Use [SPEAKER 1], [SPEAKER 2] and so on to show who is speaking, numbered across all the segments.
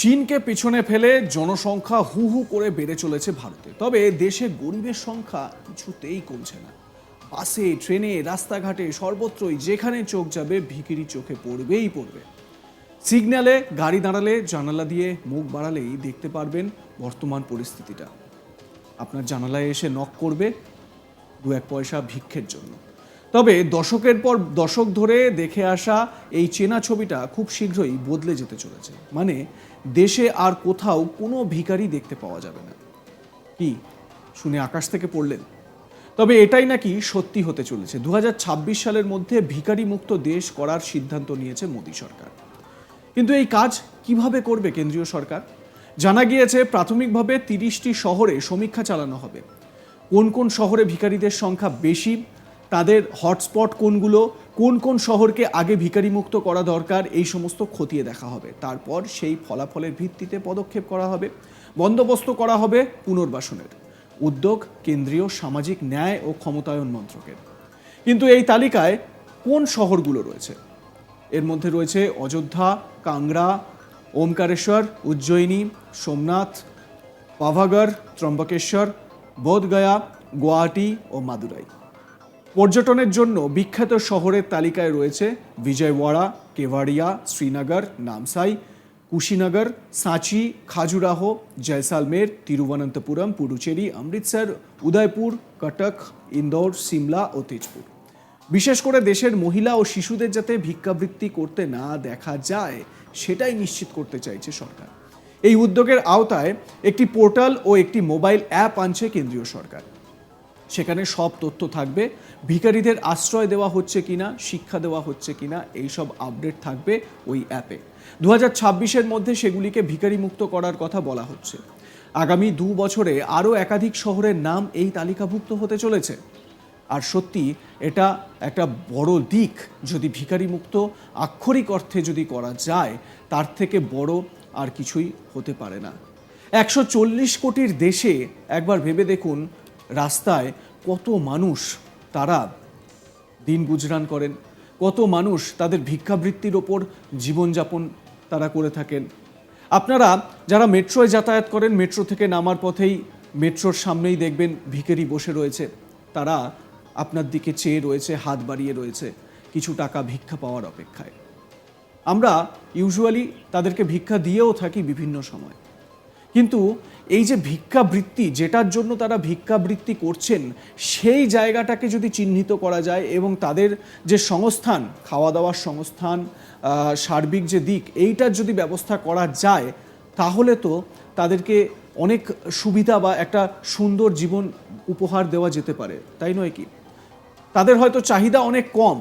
[SPEAKER 1] চীনকে পিছনে ফেলে জনসংখ্যা হু হু করে বেড়ে চলেছে ভারতে। তবে দেশে গরিবের সংখ্যা কিছুতেই কমছে না। বাসে, ট্রেনে, রাস্তাঘাটে সর্বত্রই যেখানে চোখ যাবে ভিকিরি চোখে পড়বেই পড়বে। সিগন্যালে গাড়ি দাঁড়ালে জানালা দিয়ে মুখ বাড়ালেই দেখতে পারবেন বর্তমান পরিস্থিতিটা। আপনার জানালায় এসে নক করবে দু এক পয়সা ভিক্ষের জন্য। তবে দশকের পর দশক ধরে দেখে আসা এই চেনা ছবিটা খুব শীঘ্রই বদলে যেতে চলেছে। মানে দেশে আর কোথাও কোনো ভিখারি দেখতে পাওয়া যাবে না। কি, শুনে আকাশ থেকে পড়লেন? তবে এটাই নাকি সত্যি হতে চলেছে। দু হাজার ছাব্বিশ সালের মধ্যে ভিখারি মুক্ত দেশ করার সিদ্ধান্ত নিয়েছে মোদী সরকার। কিন্তু এই কাজ কীভাবে করবে কেন্দ্রীয় সরকার? জানা গিয়েছে প্রাথমিকভাবে তিরিশটি শহরে সমীক্ষা চালানো হবে। কোন কোন শহরে ভিখারিদের সংখ্যা বেশি তাদের হটস্পট কোনগুলো, কোন কোন শহরকে আগে ভিখারি মুক্ত করা দরকার, এই সমস্ত খতিয়ে দেখা হবে। তারপর সেই ফলাফলের ভিত্তিতে পদক্ষেপ করা হবে, বন্দোবস্ত করা হবে পুনর্বাসনের। উদ্যোগ কেন্দ্রীয় সামাজিক ন্যায় ও ক্ষমতায়ন মন্ত্রকের। কিন্তু এই তালিকায় কোন শহরগুলো রয়েছে? এর মধ্যে রয়েছে অযোধ্যা, কাংড়া, ওমকারেশ্বর, উজ্জয়িনী, সোমনাথ, পাভাগড়, ত্রম্বকেশ্বর, বোধগয়া, গুয়াহাটি ও মাদুরাই। পর্যটনের জন্য বিখ্যাত শহরের তালিকায় রয়েছে বিজয়ওয়াড়া, কেভাড়িয়া, শ্রীনগর, নামসাই, কুশিনগর, সাঁচি, খাজুরাহ, জয়সালমের, তিরুবনন্তপুরম, পুডুচেরি, অমৃতসর, উদয়পুর, কটক, ইন্দোর, সিমলা ও তেজপুর। বিশেষ করে দেশের মহিলা ও শিশুদের যাতে ভিক্ষাবৃত্তি করতে না দেখা যায়, সেটাই নিশ্চিত করতে চাইছে সরকার। এই উদ্যোগের আওতায় একটি পোর্টাল ও একটি মোবাইল অ্যাপ আনছে কেন্দ্রীয় সরকার। সেখানে সব তথ্য থাকবে। ভিখারিদের আশ্রয় দেওয়া হচ্ছে কিনা, শিক্ষা দেওয়া হচ্ছে কিনা এই সব আপডেট থাকবে ওই অ্যাপে। দু হাজার মধ্যে সেগুলিকে ভিখারি মুক্ত করার কথা বলা হচ্ছে। আগামী দু বছরে আরও একাধিক শহরের নাম এই তালিকাভুক্ত হতে চলেছে। আর সত্যি, এটা একটা বড় দিক যদি ভিখারি মুক্ত আক্ষরিক অর্থে যদি করা যায়, তার থেকে বড় আর কিছুই হতে পারে না। একশো চল্লিশ কোটির দেশে একবার ভেবে দেখুন রাস্তায় কত মানুষ তারা দিন গুজরান করেন, কত মানুষ তাদের ভিক্ষাবৃত্তির ওপর জীবনযাপন তারা করে থাকেন। আপনারা যারা মেট্রোয় যাতায়াত করেন, মেট্রো থেকে নামার পথেই মেট্রোর সামনেই দেখবেন ভিখারি বসে রয়েছে। তারা আপনার দিকে চেয়ে রয়েছে, হাত বাড়িয়ে রয়েছে কিছু টাকা ভিক্ষা পাওয়ার অপেক্ষায়। আমরা ইউজুয়ালি তাদেরকে ভিক্ষা দিয়েও থাকি বিভিন্ন সময়। কিন্তু এই যে ভিক্ষাবৃত্তি, যেটার জন্য তারা ভিক্ষাবৃত্তি করছেন, সেই জায়গাটাকে যদি চিহ্নিত করা যায় এবং তাদের যে সংস্থান খাওয়া দাওয়ার সংস্থান সার্বিক যে দিক, এইটার যদি ব্যবস্থা করা যায়, তাহলে তো তাদেরকে অনেক সুবিধা বা একটা সুন্দর জীবন উপহার দেওয়া যেতে পারে, তাই নয় কি? তাদের হয়তো চাহিদা অনেক কম,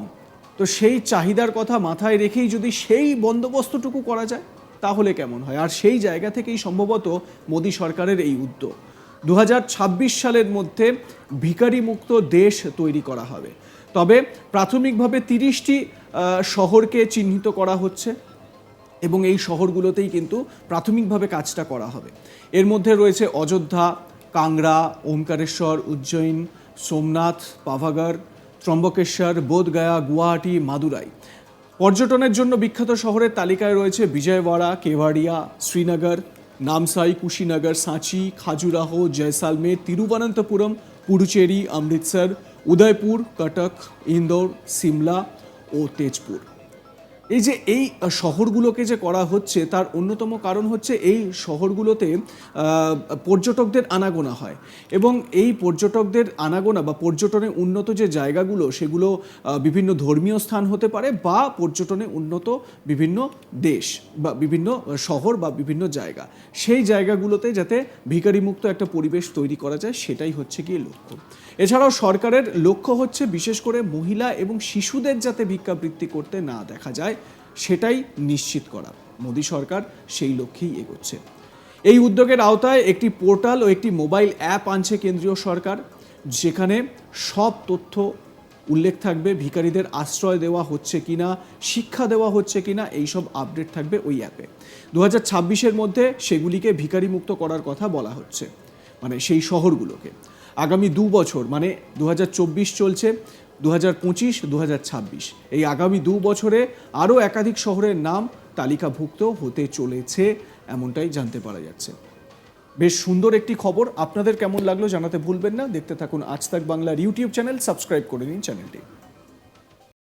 [SPEAKER 1] তো সেই চাহিদার কথা মাথায় রেখেই যদি সেই বন্দোবস্তটুকু করা যায়। তাহলে কেমন হয়? আর সেই জায়গা থেকেই সম্ভবত মোদী সরকারের এই উদ্যোগ। দু হাজার ছাব্বিশ সালের মধ্যে ভিখারি মুক্ত দেশ তৈরি করা হবে। তবে প্রাথমিকভাবে তিরিশটি শহরকে চিহ্নিত করা হচ্ছে এবং এই শহরগুলোতেই কিন্তু প্রাথমিকভাবে কাজটা করা হবে। এর মধ্যে রয়েছে অযোধ্যা, কাংড়া, ওমকারেশ্বর, উজ্জয়িন, সোমনাথ, পাভাগড়, ত্রম্বকেশ্বর, বোধগয়া, গুয়াহাটি, মাদুরাই। পর্যটনের জন্য বিখ্যাত শহরের তালিকায় রয়েছে বিজয়ওয়াড়া, কেভাড়িয়া, শ্রীনগর, নামসাই, কুশিনগর, সাঁচি, খাজুরাহো, জয়সালমের, তিরুবনন্তপুরম, পুডুচেরি, অমৃতসর, উদয়পুর, কটক, ইন্দোর, সিমলা ও তেজপুর। এই যে এই শহরগুলোকে যে করা হচ্ছে, তার অন্যতম কারণ হচ্ছে এই শহরগুলোতে পর্যটকদের আনাগোনা হয়। এবং এই পর্যটকদের আনাগোনা বা পর্যটনে উন্নত যে জায়গাগুলো, সেগুলো বিভিন্ন ধর্মীয় স্থান হতে পারে বা পর্যটনে উন্নত বিভিন্ন দেশ বা বিভিন্ন শহর বা বিভিন্ন জায়গা। সেই জায়গাগুলোতে যাতে ভিখারিমুক্ত একটা পরিবেশ তৈরি করা যায়, সেটাই হচ্ছে গিয়ে লক্ষ্য। এছাড়াও সরকারের লক্ষ্য হচ্ছে, বিশেষ করে মহিলা এবং শিশুদের যাতে ভিক্ষাবৃত্তি করতে না দেখা যায় সেটাই নিশ্চিত করা মোদী সরকার সেই লক্ষ্যেই এগোচ্ছে। এই উদ্যোগের আওতায় একটি পোর্টাল ও একটি মোবাইল অ্যাপ আনছে কেন্দ্রীয় সরকার, যেখানে সব তথ্য উল্লেখ থাকবে, ভিখারিদের আশ্রয় দেওয়া হচ্ছে কিনা, শিক্ষা দেওয়া হচ্ছে কিনা, এইসব আপডেট থাকবে ওই অ্যাপে। দু হাজার মধ্যে সেগুলিকে ভিখারি মুক্ত করার কথা বলা হচ্ছে মানে সেই শহরগুলোকে। আগামী দু বছর মানে দু হাজার চব্বিশ চলছে দু হাজার পঁচিশ দু হাজার ছাব্বিশ। এই আগামী দু বছরে আরও একাধিক শহরের নাম তালিকাভুক্ত হতে চলেছে এমনটাই জানতে পারা যাচ্ছে। বেশ সুন্দর একটি খবর। আপনাদের কেমন লাগল জানাতে ভুলবেন না। দেখতে থাকুন আজ তাক বাংলার ইউটিউব চ্যানেল, সাবস্ক্রাইব করে নিন চ্যানেলটি।